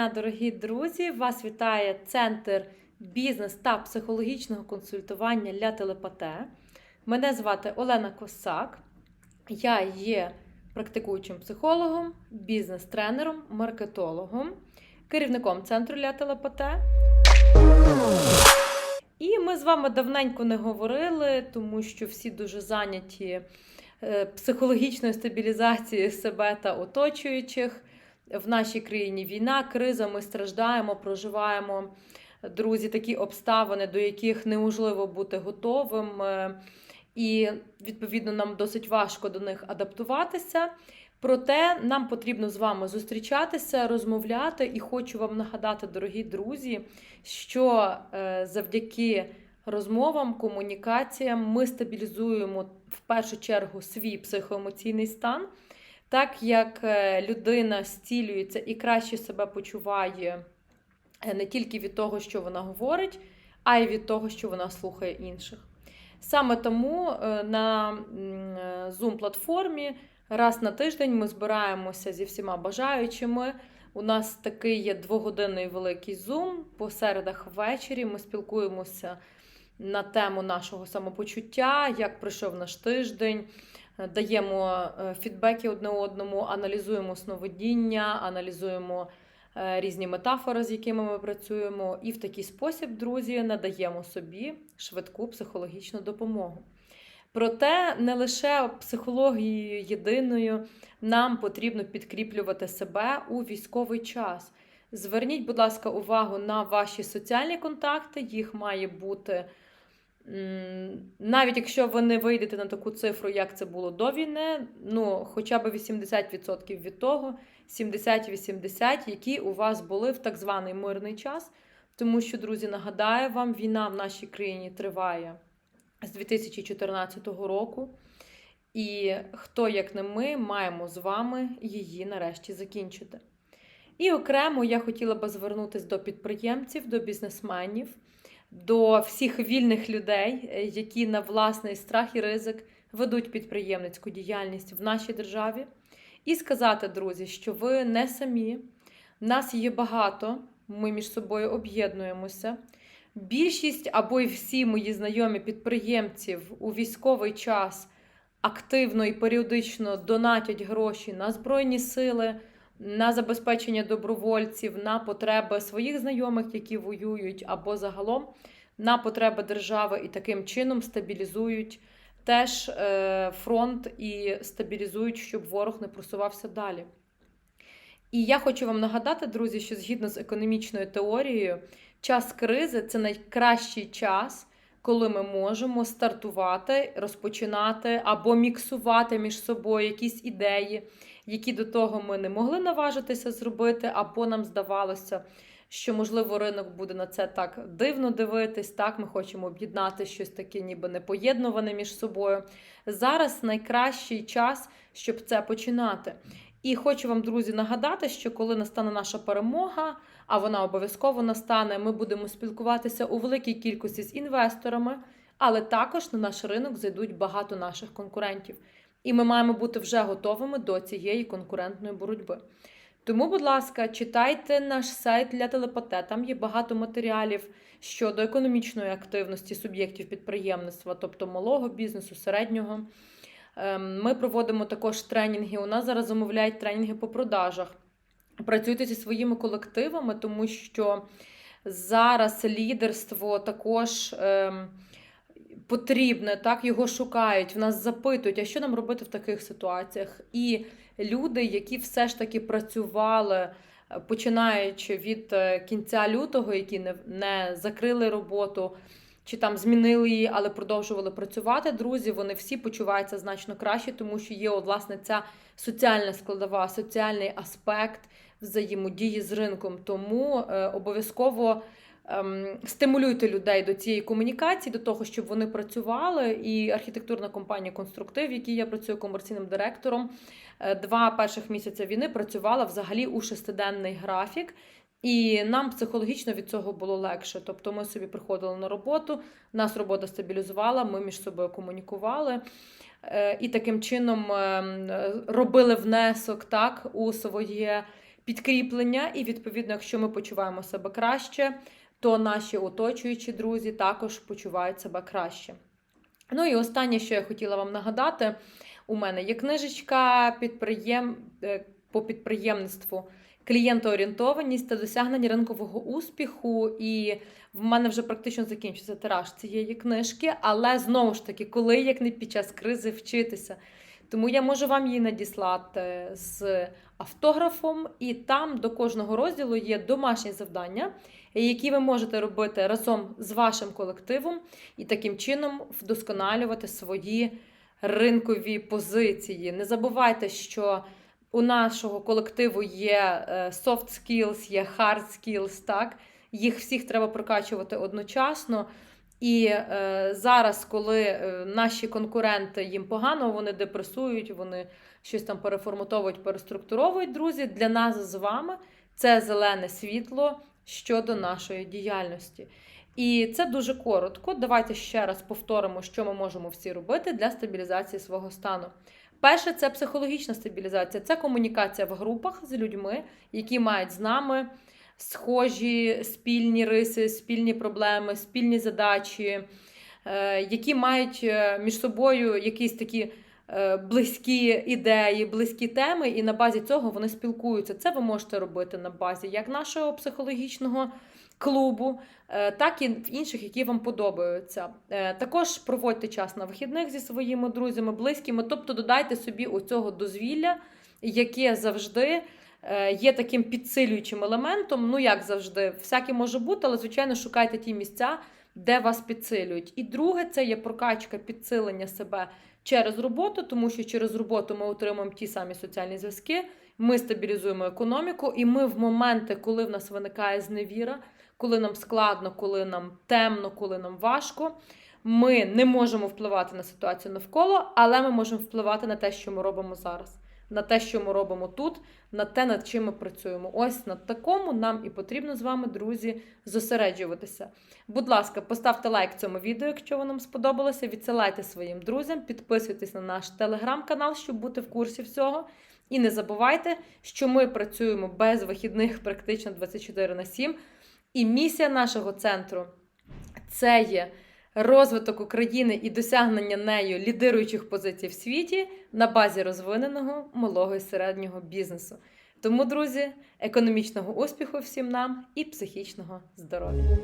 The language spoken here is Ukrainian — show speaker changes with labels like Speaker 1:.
Speaker 1: дня, дорогі друзі! Вас вітає Центр бізнес та психологічного консультування для телепате. Мене звати Олена Косак. Я є практикуючим психологом, бізнес-тренером, маркетологом, керівником центру для телепате. І ми з вами давненько не говорили, тому що всі дуже зайняті е, психологічною стабілізацією себе та оточуючих. В нашій країні війна, криза, ми страждаємо, проживаємо, друзі, такі обставини, до яких неможливо бути готовим. е, І, відповідно, нам досить важко до них адаптуватися. Проте нам потрібно з вами зустрічатися, розмовляти, і хочу вам нагадати, дорогі друзі, що е, завдяки розмовам, комунікаціям ми стабілізуємо в першу чергу свій психоемоційний стан, так як е, людина зцілюється і краще себе почуває е, не тільки від того, що вона говорить, а й від того, що вона слухає інших. Саме тому е, на Zoom-платформі раз на тиждень ми збираємося зі всіма бажаючими. У нас такий є двогодинний великий Zoom. По середах ввечері ми спілкуємося на тему нашого самопочуття, як пройшов наш тиждень, даємо е, фідбеки одне одному, аналізуємо сновидіння, аналізуємо е, різні метафори, з якими ми працюємо, і в такий спосіб, друзі, надаємо собі швидку психологічну допомогу. Проте не лише психологією єдиною нам потрібно підкріплювати себе у військовий час. Зверніть, будь ласка, увагу на ваші соціальні контакти, їх має бути. Навіть якщо ви не вийдете на таку цифру, як це було до війни, ну хоча б 80% від того, 70-80, які у вас були в так званий мирний час. Тому що, друзі, нагадаю вам, війна в нашій країні триває з 2014 року. І хто, як не ми, маємо з вами її нарешті закінчити. І окремо я хотіла би звернутися до підприємців, до бізнесменів, до всіх вільних людей, е, які на власний страх і ризик ведуть підприємницьку діяльність в нашій державі, і сказати, друзі, що ви не самі, нас є багато, ми між собою об'єднуємося. Більшість або й всі мої знайомі підприємців у військовий час активно і періодично донатять гроші на Збройні сили, на забезпечення добровольців, на потреби своїх знайомих, які воюють, або загалом на потреби держави і таким чином стабілізують теж е, фронт і стабілізують, щоб ворог не просувався далі. І я хочу вам нагадати, друзі, що згідно з економічною теорією, час кризи це найкращий час, коли ми можемо стартувати, розпочинати або міксувати між собою якісь ідеї, які до того ми не могли наважитися зробити, або нам здавалося, що, можливо, ринок буде на це так дивно дивитись. Так, ми хочемо об'єднати щось таке, ніби непоєднуване між собою. Зараз найкращий час, щоб це починати. І хочу вам, друзі, нагадати, що коли настане наша перемога, а вона обов'язково настане, ми будемо спілкуватися у великій кількості з інвесторами, але також на наш ринок зайдуть багато наших конкурентів. І ми маємо бути вже готовими до цієї конкурентної боротьби. Тому, будь ласка, читайте наш сайт для телепате. Там є багато матеріалів щодо економічної активності суб'єктів підприємництва, тобто малого бізнесу, середнього. Ем, Ми проводимо також тренінги. У нас зараз замовляють тренінги по продажах. Працюйте зі своїми колективами, тому що зараз лідерство також ем, потрібне, так його шукають, в нас запитують, а що нам робити в таких ситуаціях? І люди, які все ж таки працювали, починаючи від е, кінця лютого, які не, не закрили роботу. Чи там змінили її, але продовжували працювати. Друзі, вони всі почуваються значно краще, тому що є, от, власне, ця соціальна складова, соціальний аспект взаємодії з ринком. Тому е, обов'язково ем, стимулюйте людей до цієї комунікації, до того, щоб вони працювали. І архітектурна компанія Конструктив, в якій я працюю комерційним директором, е, два перших місяця війни працювала взагалі у шестиденний графік. І нам психологічно від цього було легше. Тобто ми собі приходили на роботу, нас робота стабілізувала, ми між собою комунікували е, і таким чином е, робили внесок так, у своє підкріплення, і відповідно, якщо ми почуваємо себе краще, то наші оточуючі друзі також почувають себе краще. Ну і останнє, що я хотіла вам нагадати, у мене є книжечка підприєм... е, по підприємництву. Клієнтоорієнтованість та досягнення ринкового успіху, і в мене вже практично закінчився тираж цієї книжки, але знову ж таки, коли як не під час кризи вчитися. Тому я можу вам її надіслати з автографом, і там до кожного розділу є домашні завдання, які ви можете робити разом з вашим колективом, і таким чином вдосконалювати свої ринкові позиції. Не забувайте, що у нашого колективу є е, soft skills, є hard skills, так? Їх всіх треба прокачувати одночасно. І е, зараз, коли е, наші конкуренти їм погано, вони депресують, вони щось там переформатовують, переструктуровують, друзі, для нас з вами це зелене світло щодо нашої діяльності. І це дуже коротко. Давайте ще раз повторимо, що ми можемо всі робити для стабілізації свого стану. Перше, це психологічна стабілізація, це комунікація в групах з людьми, які мають з нами схожі спільні риси, спільні проблеми, спільні задачі, е, які мають е, між собою якісь такі е, близькі ідеї, близькі теми, і на базі цього вони спілкуються. Це ви можете робити на базі як нашого психологічного клубу, е, так і в інших, які вам подобаються. Е, Також проводьте час на вихідних зі своїми друзями, близькими, тобто додайте собі оцього дозвілля, яке завжди. е, Є таким підсилюючим елементом, ну як завжди, всяке може бути, але звичайно шукайте ті місця, де вас підсилюють. І друге, це є прокачка підсилення себе через роботу, тому що через роботу ми отримуємо ті самі соціальні зв'язки, ми стабілізуємо економіку, і ми в моменти, коли в нас виникає зневіра, коли нам складно, коли нам темно, коли нам важко. Ми не можемо впливати на ситуацію навколо, але ми можемо впливати на те, що ми робимо зараз, на те, що ми робимо тут, на те, над чим ми працюємо. Ось над такому нам і потрібно з вами, друзі, зосереджуватися. Будь ласка, поставте лайк цьому відео, якщо воно вам сподобалося. Відсилайте своїм друзям, підписуйтесь на наш телеграм-канал, щоб бути в курсі всього. І не забувайте, що ми працюємо без вихідних практично 24 на 7. І місія нашого центру це є розвиток України і досягнення нею лідируючих позицій в світі на базі розвиненого малого і середнього бізнесу. Тому, друзі, економічного успіху всім нам і психічного здоров'я.